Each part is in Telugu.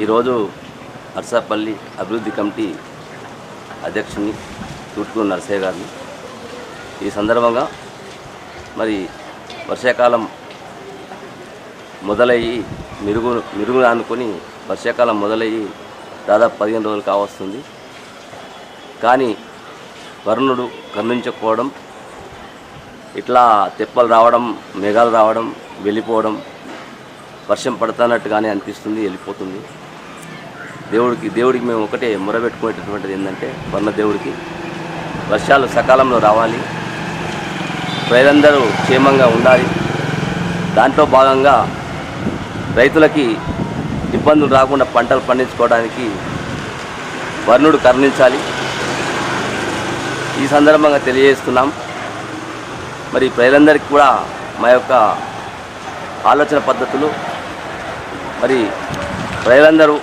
ఈరోజు అర్సాపల్లి అభివృద్ధి కమిటీ అధ్యక్షుని తూర్పు నరసయ్య గారిని. ఈ సందర్భంగా మరి వర్షాకాలం మొదలయ్యి మెరుగు మెరుగు అనుకొని వర్షాకాలం మొదలయ్యి దాదాపు పదిహేను రోజులు కావస్తుంది. కానీ వరుణుడు కరుణించకపోవడం ఇట్లా తెప్పలు రావడం మేఘాలు రావడం వెళ్ళిపోవడం వర్షం పడుతున్నట్టుగానే అనిపిస్తుంది వెళ్ళిపోతుంది. దేవుడికి దేవుడికి మేము ఒకటే మొరబెట్టుకునేటటువంటిది ఏంటంటే వర్ణ దేవుడికి వర్షాలు సకాలంలో రావాలి. ప్రజలందరూ క్షేమంగా ఉండాలి. దాంట్లో భాగంగా రైతులకి ఇబ్బందులు రాకుండా పంటలు పండించుకోవడానికి వర్ణుడు కరుణించాలి. ఈ సందర్భంగా తెలియజేస్తున్నాం. మరి ప్రజలందరికీ కూడా మా యొక్క ఆలోచన పద్ధతులు. మరి ప్రజలందరూ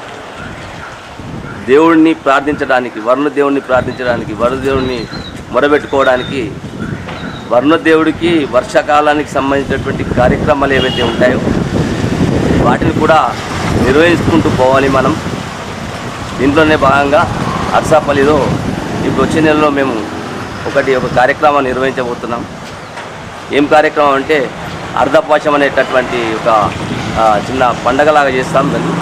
దేవుడిని ప్రార్థించడానికి వరుణ దేవుడిని ప్రార్థించడానికి వరుణ దేవుడిని మొరబెట్టుకోవడానికి వరుణ దేవుడికి వర్షాకాలానికి సంబంధించినటువంటి కార్యక్రమాలు ఏవైతే ఉంటాయో వాటిని కూడా నిర్వహించుకుంటూ పోవాలి మనం. దీంట్లోనే భాగంగా అర్సాపల్లిలో ఇప్పుడు వచ్చే నెలలో మేము ఒకటి ఒక కార్యక్రమం నిర్వహించబోతున్నాం. ఏం కార్యక్రమం అంటే అర్ధపాశం అనేటటువంటి ఒక చిన్న పండగలాగా చేస్తాం. దాన్ని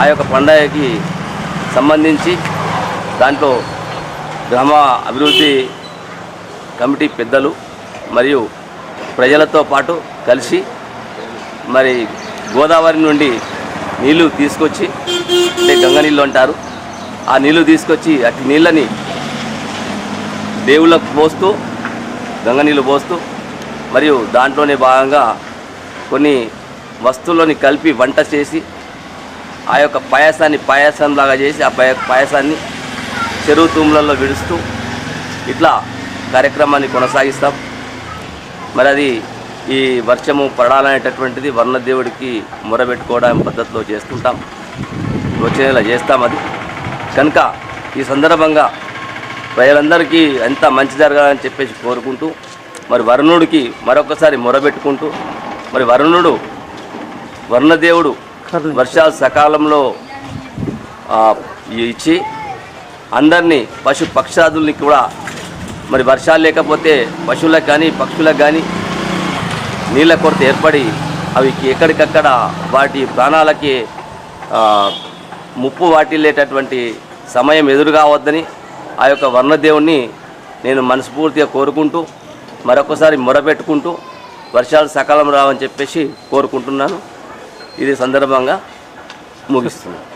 ఆ యొక్క పండగకి సంబంధించి దాంట్లో గ్రామ అభివృద్ధి కమిటీ పెద్దలు మరియు ప్రజలతో పాటు కలిసి మరి గోదావరి నుండి నీళ్ళు తీసుకొచ్చి అంటే గంగ నీళ్ళు అంటారు ఆ నీళ్ళు తీసుకొచ్చి అటు నీళ్ళని దేవుళ్ళకు పోస్తూ గంగ నీళ్ళు పోస్తూ మరియు దాంట్లోనే భాగంగా కొన్ని వస్తువులని కలిపి వంట చేసి ఆ యొక్క పాయసాన్ని పాయసంలాగా చేసి ఆ పాయ పాయసాన్ని చెరువు తూములలో విడుస్తూ ఇట్లా కార్యక్రమాన్ని కొనసాగిస్తాం. మరి అది ఈ వర్షము పడాలనేటటువంటిది వర్ణదేవుడికి మొరబెట్టుకోవడం పద్ధతిలో చేస్తుంటాం. వచ్చే నెల చేస్తాం అది. కనుక ఈ సందర్భంగా ప్రజలందరికీ ఎంత మంచి జరగాలని చెప్పేసి కోరుకుంటూ మరి వరుణుడికి మరొకసారి మొరబెట్టుకుంటూ మరి వరుణుడు వర్ణదేవుడు వర్షాలు సకాలంలో ఇచ్చి అందరినీ పశు పక్షాదుల్ని కూడా మరి వర్షాలు లేకపోతే పశువులకు కానీ పక్షులకు కానీ నీళ్ళ కొరత ఏర్పడి అవి ఎక్కడికక్కడ వాటి ప్రాణాలకి ముప్పు వాటిల్లేటటువంటి సమయం ఎదురుగా వద్దని ఆ యొక్క వర్ణదేవుణ్ణి నేను మనస్ఫూర్తిగా కోరుకుంటూ మరొకసారి మొరపెట్టుకుంటూ వర్షాలు సకాలం రావని చెప్పేసి కోరుకుంటున్నాను. ఇది సందర్భంగా ముగిస్తున్నాను.